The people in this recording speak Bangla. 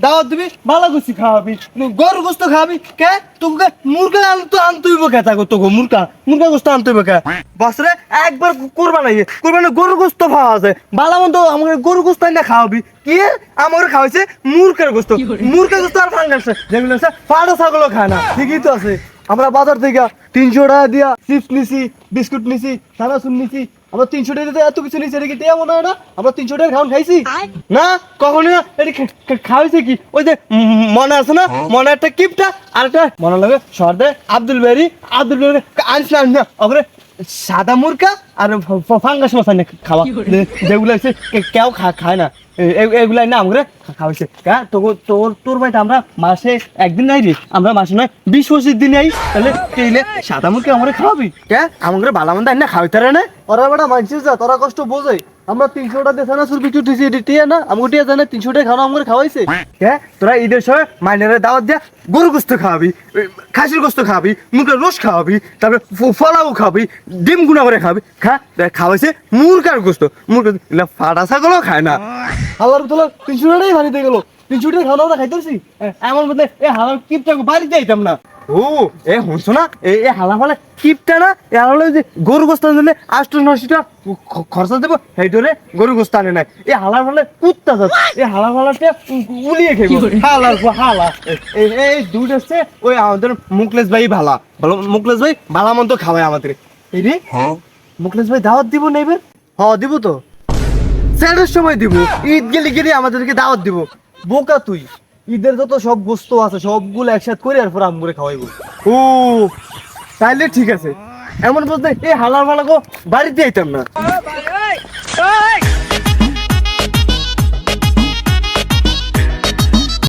দাওয়াত গরু গোস্ত খাওয়াবি, কে? তোকে মুরগা আনতো আনতুইব কে তাকে? তোকে মুরগা মুরগা গোস্ত আনতুইব কে? বছরে একবার কোরবানি কোরবানি গরু গোস্ত খাওয়া আছে। ভালো মন্দ আমাকে গরু গোস্ত খাওয়াবি কি? আমার খাওয়াইছে মুরগের গোস্ত। মুরগের গোস্ত আর ফাঙ্গাস যেগুলো আছে পাড়া ছাগলও খায় না। ঠিকই তো আছে। আমরা বাজার থেকে তিনশো টাকা দিয়া চিপস নিছি বিস্কুট নিছি সানাসুন নিছি আমরা তিনশো টাকা এত কিছু নিছি এটা কি টেয়া মনে হয় না? আমরা তিনশো টাকা খাওয়ান খাইছি। না? কখনো না? এটা খাওয়াইছে কি? ওই যে মনে আছে না? মনে একটা কিপটা আর একটা মনে লাগে সর্দে আব্দুল বেরি আব্দুল বেরি আনছিলাম না। ওপরে সাদা মুরগা আর ফাঙ্গাস মশাই না খাওয়া যেগুলো আছে কে- কেউ খায় না। এগুলাই না আমরা খাওয়াইছে হ্যাঁ তোর তোর তোর বাড়িতে আমরা মাসে একদিন নাই রে আমরা মাসে নয় বিশ পঁচিশ দিন আই তাহলে তেলে সাদা মুরগি আমরা খাওয়াবি কে আমাকে ভালো মন্দ না খাওয়াইতে না? ওরা বেটা মানছিস যা তোরা কষ্ট বোঝে আমরা তিনশো টাকা দিয়ে সানাসুর বিচু দিছি টিয়া না। আমাকে টিয়া জানে তিনশো টাকা খাওয়া আমাকে খাওয়াইছে কে তোরা ঈদের সময় মাইনারে দাওয়াত দিয়া গরু গোস্ত খাওয়াবি খাসির গোস্ত খাওয়াবি মুরগের রোস খাওয়াবি তারপরে ফলাও খাবি ডিম গুনা করে খাবি দেখ খাওয়াইছে মুরগার গোস্ত। মুরগা ফাটা ছাগলও খায় না। হালার তোলা তিনশো টাকাই বাড়িতে গেলো। তিনশো টাকা খাওয়া আমরা খাইতেছি। এমন এ হালার কিপটা বাড়িতে যাইতাম না। ও এ শুনছো না? এ এ হালা ফালা কিপটা না? এ হালা যে গরু গোস্ত আনলে আষ্ট নশিটা খরচা দেবো। সেইটোরে গরু গোস্ত আনে নাই। এ হালার ফালে কুত্তা যাত এ হালা ফালাতে উলিয়ে পর হালা এ- এ- এই দুধ আসছে ওই আমাদের মুকলেশ ভাই ভালা। ভালো মুকলেশ ভাই ভালা মন্দ খাওয়ায় আমাদের। এই রে? মুকলেশ ভাই দাওয়াত দিব না হ দিব তো। স্যারের সময় দিব। ঈদ গেলে গেলে আমাদেরকে দাওয়াত দিব। বোকা তুই। ঈদের যত সব বস্তু আছে, সবগুলো একসাথে করে আর পর করে খাওয়াইবো। ও, তাইলে ঠিক আছে। এমন বলতে এই হালার গো বাড়িতে আইতাম না।